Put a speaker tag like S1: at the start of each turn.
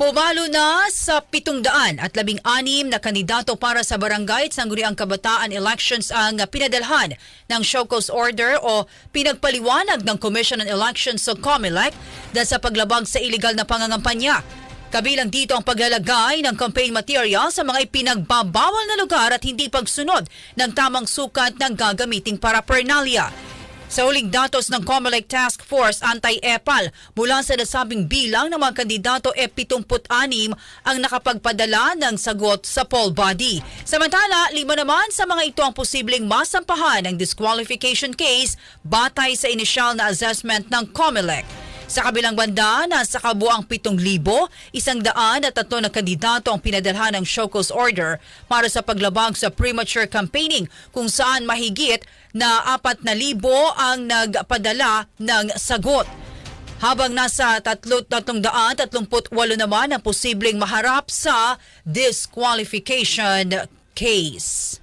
S1: Pumalo na sa 700 at 16 na kandidato para sa barangay at sangguniang kabataan elections ang pinadalhan ng show cause order o pinagpaliwanag ng Commission on Elections sa COMELEC dahil sa paglabag sa iligal na pangangampanya. Kabilang dito ang paglalagay ng campaign material sa mga ipinagbabawal na lugar at hindi pagsunod ng tamang sukat ng gagamiting paraphernalia. Sa huling datos ng COMELEC Task Force Anti-EPAL, mula sa nasabing bilang ng mga kandidato e 76 ang nakapagpadala ng sagot sa poll body. Samantala, lima naman sa mga ito ang posibleng masampahan ng disqualification case batay sa inisyal na assessment ng COMELEC. Sa kabilang banda, nasa kabuang 7,000, isang daan at tatlo na kandidato ang pinadalhan ng cause order para sa paglabag sa premature campaigning kung saan mahigit na 4,000 ang nagpadala ng sagot. Habang nasa 338 naman ang posibleng maharap sa disqualification case.